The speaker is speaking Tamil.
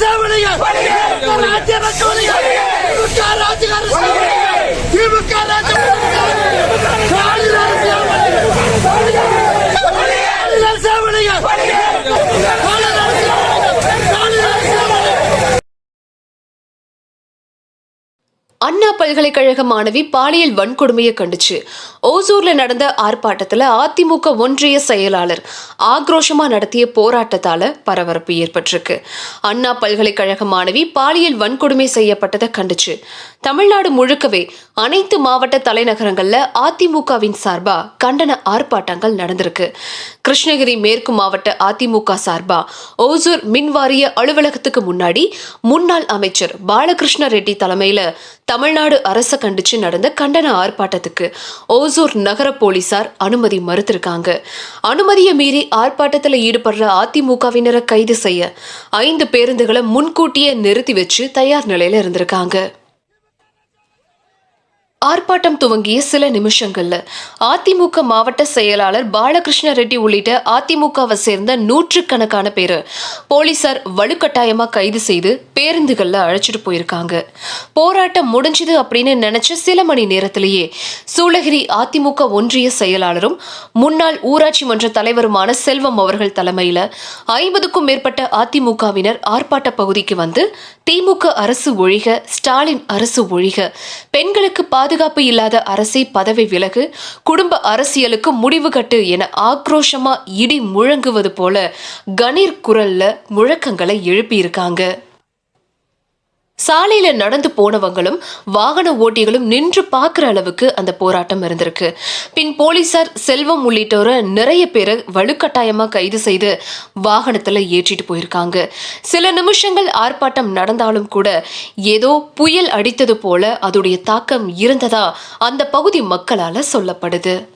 சேவலிகள் ராஜ்ய ரசோலிகள் அண்ணா பல்கலைக்கழக மாணவி பாலியல் வன்கொடுமையை கண்டுச்சு. ஓசூர்ல நடந்த ஆர்ப்பாட்டத்துல அதிமுக ஒன்றிய செயலாளர் ஆக்ரோஷமா நடத்திய போராட்டத்தால பரபரப்பு ஏற்பட்டிருக்கு. அண்ணா பல்கலைக்கழக மாணவி பாலியல் வன்கொடுமை செய்யப்பட்டதை கண்டுச்சு. தமிழ்நாடு முழுக்கவே அனைத்து மாவட்ட தலைநகரங்கள்ல அதிமுகவின் சார்பா கண்டன ஆர்ப்பாட்டங்கள் நடந்திருக்கு. கிருஷ்ணகிரி மேற்கு மாவட்ட அதிமுக சார்பா ஓசூர் மின்வாரிய அலுவலகத்துக்கு முன்னாடி முன்னாள் அமைச்சர் பாலகிருஷ்ண ரெட்டி தலைமையில தமிழ்நாடு அரசை கண்டிச்சு நடந்த கண்டன ஆர்ப்பாட்டத்துக்கு ஓசூர் நகர போலீசார் அனுமதி மறுத்திருக்காங்க. அனுமதியை மீறி ஆர்ப்பாட்டத்தில் ஈடுபடுற அதிமுகவினரை கைது செய்ய ஐந்து பேருந்துகளை முன்கூட்டியே நிறுத்தி வச்சு தயார் நிலையில இருந்திருக்காங்க. ஆர்ப்பாட்டம் துவங்கிய சில நிமிஷங்கள்ல. அதிமுக மாவட்ட செயலாளர் பாலகிருஷ்ண ரெட்டி உள்ளிட்ட அதிமுகவை சேர்ந்த நூற்றுக்கணக்கான பேரு போலீசார் வலுக்கட்டாயமா கைது செய்து பேருந்துகள்ல அழைச்சிட்டு போயிருக்காங்க. போராட்டம் முடிஞ்சது அப்படின்னு நினைச்ச சில மணி நேரத்திலேயே சூளகிரி அதிமுக ஒன்றிய செயலாளரும் முன்னாள் ஊராட்சி மன்ற தலைவருமான செல்வம் அவர்கள் தலைமையில ஐம்பதுக்கும் மேற்பட்ட அதிமுகவினர் ஆர்ப்பாட்ட பகுதிக்கு வந்து திமுக அரசு ஒழிக ஸ்டாலின் அரசு ஒழிக பெண்களுக்கு பாதுகாப்பு இல்லாத அரசை பதவி விலகு குடும்ப அரசியலுக்கு முடிவு கட்டு என ஆக்ரோஷமா இடி முழங்குவது போல கணீர் குரல்ல முழக்கங்களை எழுப்பியிருக்காங்க. சாலையில நடந்து போனவங்களும் வாகன ஓட்டிகளும் நின்று பார்க்குற அளவுக்கு அந்த போராட்டம் இருந்திருக்கு. பின் போலீசார் செல்வம் உள்ளிட்டோரை நிறைய பேரை வலுக்கட்டாயமா கைது செய்து வாகனத்துல ஏற்றிட்டு போயிருக்காங்க. சில நிமிஷங்கள் ஆர்ப்பாட்டம் நடந்தாலும் கூட ஏதோ புயல் அடித்தது போல அதோடைய தாக்கம் இருந்ததா அந்த பகுதி மக்களால சொல்லப்படுது.